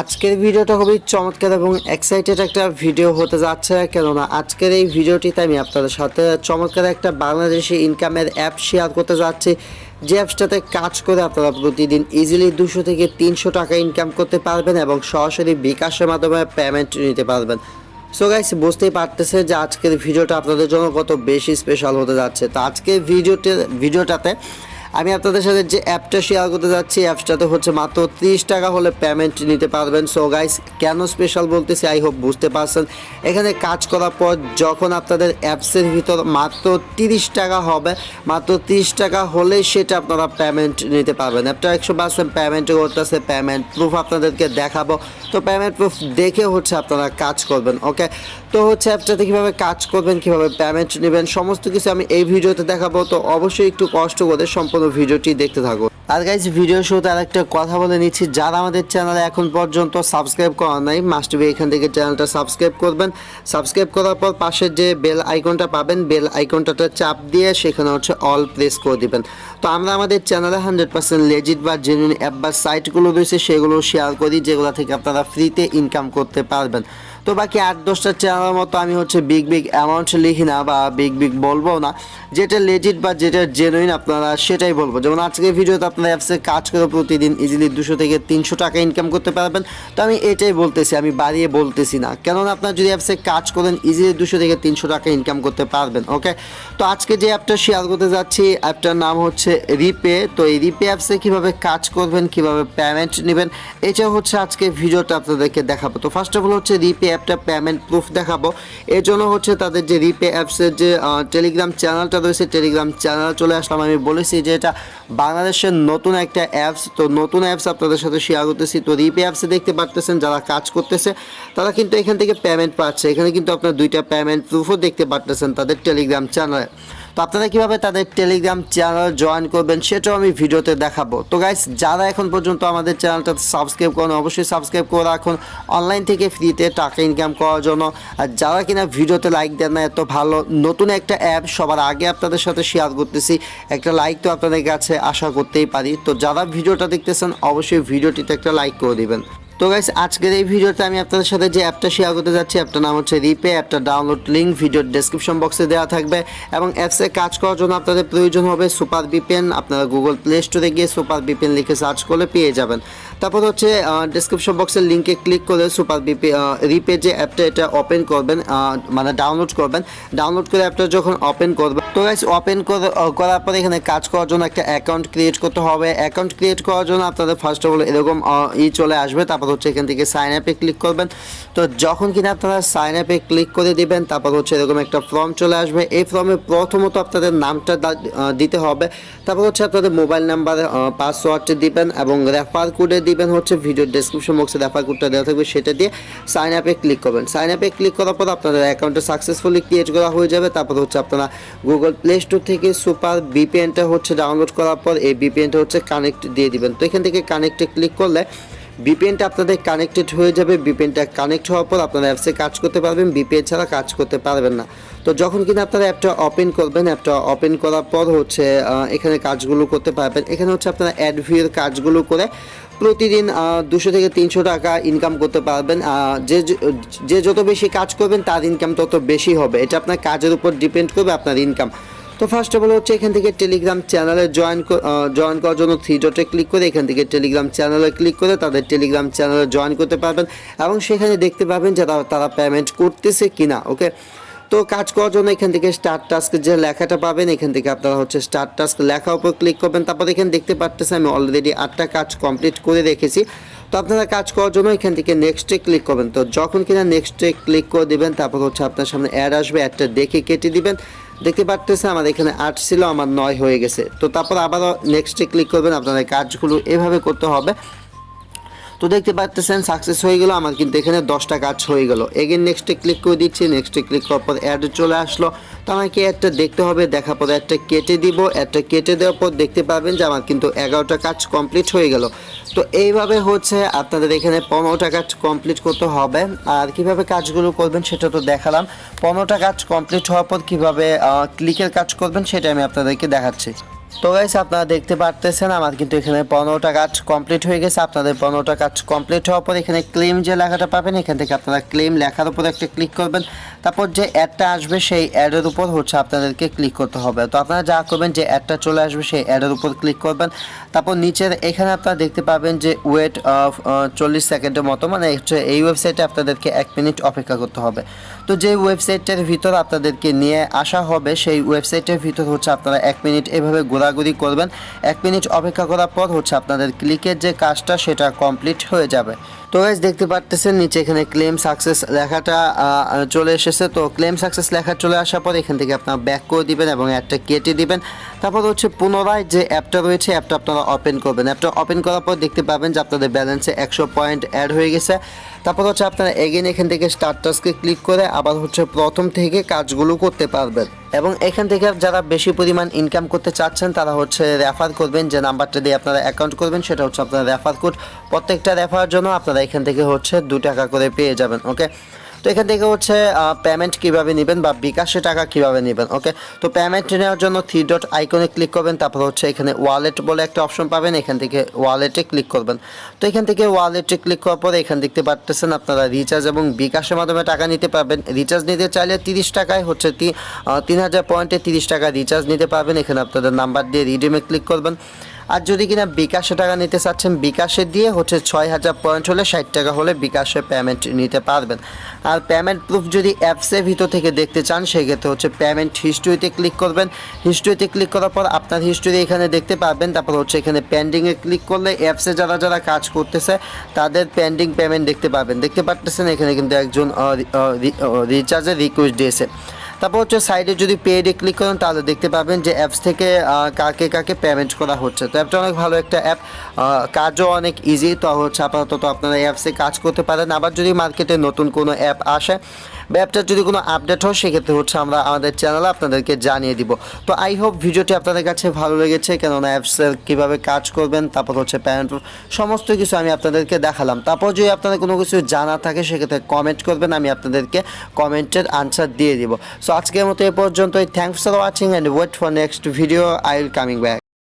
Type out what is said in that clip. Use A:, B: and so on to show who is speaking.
A: আজকের ভিডিওটা খুবই চমৎকার এবং এক্সাইটেড একটা ভিডিও হতে যাচ্ছে, কেননা আজকের এই ভিডিওটিতে আমি আপনাদের সাথে চমৎকার একটা বাংলাদেশি ইনকামের অ্যাপ শেয়ার করতে যাচ্ছি। যে অ্যাপসটাতে কাজ করে আপনারা প্রতিদিন ইজিলি দুশো থেকে তিনশো টাকা ইনকাম করতে পারবেন এবং সরাসরি বিকাশের মাধ্যমে পেমেন্ট নিতে পারবেন। সো গাইস বুঝতেই পারতেছে যে আজকের ভিডিওটা আপনাদের জন্য কত বেশি স্পেশাল হতে যাচ্ছে। তো আজকের ভিডিওতে ভিডিওটাতে আমি আপনাদের সাথে যে অ্যাপটা শেয়ার করতে যাচ্ছি অ্যাপসটাতে হচ্ছে মাত্র তিরিশ টাকা হলে পেমেন্ট নিতে পারবেন। সো গাইস কেন স্পেশাল বলতেছি? আই হোপ বুঝতে পারছেন। এখানে কাজ করার পর যখন আপনাদের অ্যাপসের ভিতর মাত্র তিরিশ টাকা হবে, মাত্র তিরিশ টাকা হলে সেটা আপনারা পেমেন্ট নিতে পারবেন। অ্যাপটা একশো পার্সেন্ট পেমেন্ট করতেছে পেমেন্ট প্রুফ আপনাদেরকে দেখাবো। তো পেমেন্ট প্রুফ দেখে হচ্ছে আপনারা কাজ করবেন ওকে তো হচ্ছে অ্যাপটাতে কীভাবে কাজ করবেন, কীভাবে পেমেন্ট নেবেন, সমস্ত কিছু আমি এই ভিডিওতে দেখাবো। তো অবশ্যই একটু কষ্ট করে সম্পূর্ণ ভিডিওটি দেখতে থাকো আর গাইজ ভিডিও শুরুতে আর একটা কথা বলে নিচ্ছি। যারা আমাদের চ্যানেলে এখন পর্যন্ত সাবস্ক্রাইব করা নাই মাস্ট বি এখান থেকে চ্যানেলটা সাবস্ক্রাইব করবেন। সাবস্ক্রাইব করার পর পাশে যে বেল আইকনটা পাবেন বেল আইকনটাতে চাপ দিয়ে সেখানে হচ্ছে অল প্রেস করে দিবেন। তো আমরা আমাদের চ্যানেলে হান্ড্রেড পার্সেন্ট লেজিট বা জেনুইন অ্যাপ বা সাইটগুলো রয়েছে, সেগুলো শেয়ার করি, যেগুলো থেকে আপনারা ফ্রিতে ইনকাম করতে পারবেন। তো বাকি আট দশটা চ্যানেলের মতো আমি হচ্ছে বিগ বিগ অ্যামাউন্ট লিখি না বা বিগ বিগ বলব না। যেটা লেজিট বা যেটা জেনুইন আপনারা সেটাই বলব। যেমন আজকে ভিডিওতে আপনারা অ্যাপসে কাজ করে প্রতিদিন ইজিলি দুশো থেকে তিনশো টাকা ইনকাম করতে পারবেন। তো আমি এটাই বলতেছি, আমি বাড়িয়ে বলতেছি না। কেননা আপনার যদি অ্যাপসে কাজ করেন ইজিলি দুশো থেকে তিনশো টাকা ইনকাম করতে পারবেন ওকে তো আজকে যে অ্যাপটা শেয়ার করতে যাচ্ছি অ্যাপটার নাম হচ্ছে রিপে তো এই রিপে অ্যাপসে কীভাবে কাজ করবেন, কীভাবে পেমেন্ট নেবেন এটা হচ্ছে আজকে ভিডিওটা আপনাদেরকে দেখাবো। তো ফার্স্ট অফ অল হচ্ছে রিপে অ্যাপটা পেমেন্ট প্রুফ দেখাবো। এর জন্য হচ্ছে তাদের যে রিপে অ্যাপসের যে টেলিগ্রাম চ্যানেলটা রয়েছে টেলিগ্রাম চ্যানেল চলে আসলাম। আমি বলেছি যে এটা বাংলাদেশের নতুন একটা অ্যাপস তো নতুন অ্যাপস আপনাদের সাথে শেয়ার করতেছি। তো রিপে অ্যাপসে দেখতে পারতেছেন যারা কাজ করতেছে, তারা কিন্তু এখান থেকে পেমেন্ট পাচ্ছে। এখানে কিন্তু আপনার দুইটা পেমেন্ট প্রুফও দেখতে পারতেছেন তাদের টেলিগ্রাম চ্যানেলে তো আপনারা কীভাবে তাদের টেলিগ্রাম চ্যানেল জয়েন করবেন সেটাও আমি ভিডিওতে দেখাবো। তো গাইস যারা এখন পর্যন্ত আমাদের চ্যানেলটা সাবস্ক্রাইব করেন, অবশ্যই সাবস্ক্রাইব করে রাখুন। অনলাইন থেকে ফ্রিতে টাকা ইনকাম করার জন্য। আর যারা কিনা ভিডিওতে লাইক দেন না, এত ভালো। নতুন একটা অ্যাপ সবার আগে আপনাদের সাথে শেয়ার করতেছি। একটা লাইক তো আপনাদের কাছে আশা করতেই পারি। তো যারা ভিডিওটা দেখতেছেন, অবশ্যই ভিডিওটিতে একটা লাইক করে দিবেন। তো গাইস আজকের এই ভিডিওতে আমি আপনাদের সাথে যে অ্যাপটা শেয়ার করতে যাচ্ছি অ্যাপটার নাম হচ্ছে রিপে অ্যাপটা ডাউনলোড লিঙ্ক ভিডিওর ডেসক্রিপশন বক্সে দেওয়া থাকবে এবং অ্যাপসে কাজ করার জন্য আপনাদের প্রয়োজন হবে সুপার বিপেন আপনারা গুগল প্লে স্টোরে গিয়ে সুপার বিপেন লিখে সার্চ করলে পেয়ে যাবেন। তারপর হচ্ছে ডেসক্রিপশন বক্সের লিঙ্কে ক্লিক করে সুপার বিপে রিপে যে অ্যাপটা এটা ওপেন করবেন মানে ডাউনলোড করবেন। ডাউনলোড করে অ্যাপটা যখন ওপেন করবেন, তো গাইস ওপেন করার পর এখানে কাজ করার জন্য একটা অ্যাকাউন্ট ক্রিয়েট করতে হবে। অ্যাকাউন্ট ক্রিয়েট করার জন্য আপনাদের ফার্স্ট অফ অল এরকম ই চলে আসবে। তারপর হচ্ছে এখান থেকে সাইন আপে ক্লিক করবেন। তো যখন কিনা আপনারা সাইন আপে ক্লিক করে দিবেন, তারপর হচ্ছে এরকম একটা ফর্ম চলে আসবে। এই ফর্মে প্রথমত আপনাদের নামটা দিতে হবে। তারপর হচ্ছে আপনাদের মোবাইল নাম্বার পাসওয়ার্ড দিবেন এবং রেফার কোডে দিবেন হচ্ছে ভিডিও ডেসক্রিপশন বক্সে রেফার কোডটা দেওয়া থাকবে, সেটা দিয়ে সাইন আপে ক্লিক করবেন। সাইন আপে ক্লিক করার পর আপনাদের অ্যাকাউন্টটা সাকসেসফুলি ক্রিয়েট করা হয়ে যাবে। তারপর হচ্ছে আপনারা গুগল প্লে স্টোর থেকে সুপার বিপিএনটা হচ্ছে ডাউনলোড করার পর এই বিপিএনটা হচ্ছে কানেক্ট দিয়ে দিবেন। তো এখান থেকে কানেক্টে ক্লিক করলে বিপিএনটা আপনাদের কানেক্টেড হয়ে যাবে। বিপিএনটা কানেক্ট হওয়ার পর আপনারা অ্যাপসে কাজ করতে পারবেন, বিপিএন ছাড়া কাজ করতে পারবেন না। তো যখন কিনা আপনারা অ্যাপটা ওপেন করবেন অ্যাপটা ওপেন করার পর হচ্ছে এখানে কাজগুলো করতে পারবেন। এখানে হচ্ছে আপনারা অ্যাড ভিউর কাজগুলো করে প্রতিদিন দুশো থেকে তিনশো টাকা ইনকাম করতে পারবেন। যে যে যত বেশি কাজ করবেন, তার ইনকাম তত বেশি হবে। এটা আপনার কাজের উপর ডিপেন্ড করবে, আপনার ইনকাম তো ফার্স্ট অফ অল হচ্ছে এখান থেকে টেলিগ্রাম চ্যানেলে জয়েন জয়েন করার জন্য থ্রি ডটে ক্লিক করে এখান থেকে টেলিগ্রাম চ্যানেলে ক্লিক করে তাদের টেলিগ্রাম চ্যানেলে জয়েন করতে পারবেন এবং সেখানে দেখতে পাবেন যে তারা- পেমেন্ট করতেছে কিনা ওকে তো কাজ করার জন্য এখান থেকে স্টার্ট টাস্ক যে লেখাটা পাবেন, এখান থেকে আপনারা হচ্ছে স্টার্ট টাস্ক লেখার উপর ক্লিক করবেন। তারপর এখানে দেখতে পারতেছেন আমি অলরেডি আটটা কাজ কমপ্লিট করে রেখেছি। তো আপনারা কাজ করার জন্য এখান থেকে নেক্সটে ক্লিক করবেন। তো যখন কিনা নেক্সটে ক্লিক করে দেবেন, তারপর হচ্ছে আপনার সামনে অ্যাড আসবে অ্যাডটা দেখে কেটে দিবেন। দেখতে পারতেছে আমাদের এখানে আট ছিল, আমার নয় হয়ে গেছে। তো তারপর আবারও নেক্সটে ক্লিক করবেন, আপনাদের কাজগুলো এভাবে করতে হবে। তো দেখতে পাচ্ছেন সাকসেস হয়ে গেল। আমার কিন্তু এখানে দশটা কাজ হয়ে গেল। এগেন নেক্সটে ক্লিক করে দিচ্ছি। নেক্সটে ক্লিক করার পর অ্যাড চলে আসলো। তো আমাকে একটা দেখতে হবে। দেখার পর একটা কেটে দিব। একটা কেটে দেওয়ার পর দেখতে পাবেন যে আমার কিন্তু এগারোটা কাজ কমপ্লিট হয়ে গেল। তো এইভাবে হচ্ছে আপনাদের এখানে পনেরোটা কাজ কমপ্লিট করতে হবে। আর কীভাবে কাজগুলো করবেন সেটা তো দেখালাম। পনেরোটা কাজ কমপ্লিট হওয়ার পর কীভাবে ক্লিকের কাজ করবেন সেটা আমি আপনাদেরকে দেখাচ্ছি। তো গাইস আপনারা দেখতে পারতেছেন, আমার কিন্তু এখানে পনেরোটা কাজ কমপ্লিট হয়ে গেছে। আপনাদের পনেরোটা কাজ কমপ্লিট হওয়ার পর এখানে ক্লেম যে লেখাটা পাবেন, এখান থেকে আপনারা ক্লেম লেখার উপর একটা ক্লিক করবেন। তারপর যে অ্যাডটা আসবে, সেই অ্যাডের উপর হচ্ছে আপনাদেরকে ক্লিক করতে হবে। তো আপনারা যা করবেন, যে অ্যাডটা চলে আসবে, সেই অ্যাডের উপর ক্লিক করবেন। তারপর নিচের এখানে আপনারা দেখতে পাবেন যে ওয়েট অফ চল্লিশ সেকেন্ডের মতো মানে হচ্ছে এই ওয়েবসাইটে আপনাদেরকে এক মিনিট অপেক্ষা করতে হবে। তো যে ওয়েবসাইটের ভিতর আপনাদেরকে নিয়ে আসা হবে, সেই ওয়েবসাইটের ভিতর হচ্ছে আপনারা এক মিনিট এভাবে ঘোরাঘুরি করবেন। এক মিনিট অপেক্ষা করার পর হচ্ছে আপনাদের ক্লিকের যে কাজটা সেটা কমপ্লিট হয়ে যাবে। তো গাইজ দেখতে পারতেছেন নিচে এখানে ক্লেম সাকসেস লেখাটা চলে এসেছে। তো ক্লেম সাকসেস লেখা চলে আসার পর এখান থেকে আপনারা ব্যাক করে দিবেন এবং অ্যাপটা কেটে দিবেন। তারপর হচ্ছে পুনরায় যে অ্যাপটা রয়েছে অ্যাপটা আপনারা ওপেন করবেন। অ্যাপটা ওপেন করার পর দেখতে পাবেন যে আপনাদের ব্যালেন্সে একশো পয়েন্ট অ্যাড হয়ে গেছে। তারপর হচ্ছে আপনারা এগেন এখান থেকে স্টার্টাসকে ক্লিক করে আবার হচ্ছে প্রথম থেকে কাজগুলো করতে পারবেন। এবং এখান থেকে যারা বেশি পরিমাণ ইনকাম করতে চাচ্ছেন, তারা হচ্ছে রেফার করবেন, যে নাম্বারটা দিয়ে আপনারা অ্যাকাউন্ট করবেন, সেটা হচ্ছে আপনার রেফার কোড প্রত্যেকটা রেফার জন্য আপনারা এখান থেকে হচ্ছে দু টাকা করে পেয়ে যাবেন ওকে তো এখান থেকে হচ্ছে পেমেন্ট কীভাবে নেবেন বা বিকাশে টাকা কীভাবে নেবেন ওকে তো পেমেন্ট নেওয়ার জন্য থ্রি ডট আইকনে ক্লিক করবেন, তারপর হচ্ছে এখানে ওয়ালেট বলে একটা অপশন পাবেন, এখান থেকে ওয়ালেটে ক্লিক করবেন। তো এখান থেকে ওয়ালেটে ক্লিক করার পরে এখান দেখতে পারতেছেন আপনারা রিচার্জ এবং বিকাশের মাধ্যমে টাকা নিতে পারবেন। রিচার্জ নিতে চাইলে তিরিশ টাকায় হচ্ছে তিন হাজার পয়েন্টে তিরিশ টাকা রিচার্জ নিতে পারবেন। এখানে আপনাদের নাম্বার দিয়ে রিডিমে ক্লিক করবেন। আর যদি কিনা বিকাশে টাকা নিতে চাচ্ছেন, বিকাশে দিয়ে হচ্ছে ছয় হাজার পয়েন্ট হলে ষাট টাকা হলে বিকাশে পেমেন্ট নিতে পারবেন। আর পেমেন্ট প্রুফ যদি অ্যাপসের ভিতর থেকে দেখতে চান, সেক্ষেত্রে হচ্ছে পেমেন্ট হিস্ট্রিতে ক্লিক করবেন। হিস্ট্রিতে ক্লিক করার পর আপনার হিস্ট্রি এখানে দেখতে পাবেন তারপর হচ্ছে এখানে পেন্ডিংয়ে ক্লিক করলে অ্যাপসে যারা যারা কাজ করতেছে, তাদের পেন্ডিং পেমেন্ট দেখতে পাবেন দেখতে পারতেছেন এখানে কিন্তু একজন রিচার্জের রিকোয়েস্ট দিয়েছে। তারপর হচ্ছে সাইডে যদি পেডে ক্লিক করেন, তাহলে দেখতে পাবেন যে অ্যাপস থেকে কাকে কাকে পেমেন্ট করা হচ্ছে। তো অ্যাপটা অনেক ভালো একটা অ্যাপ কাজও অনেক ইজি তো হচ্ছে আপাতত আপনারা অ্যাপসে কাজ করতে পারেন। আবার যদি মার্কেটে নতুন কোনো অ্যাপ আসে অ্যাপটার যদি কোনো আপডেট হয়, সেক্ষেত্রে হচ্ছে আমরা আমাদের চ্যানেলে আপনাদেরকে জানিয়ে দিব। তো আই হোপ ভিডিওটি আপনাদের কাছে ভালো লেগেছে, কেননা অ্যাপসের কীভাবে কাজ করবেন, তারপর হচ্ছে প্যারেন্ট সমস্ত কিছু আমি আপনাদেরকে দেখালাম। তারপর যদি আপনাদের কোনো কিছু জানা থাকে, সেক্ষেত্রে কমেন্ট করবেন, আমি আপনাদেরকে কমেন্টের আনসার দিয়ে দিব। সো আজকের মতো এ পর্যন্তই। Thanks for watching and wait for next video I will coming back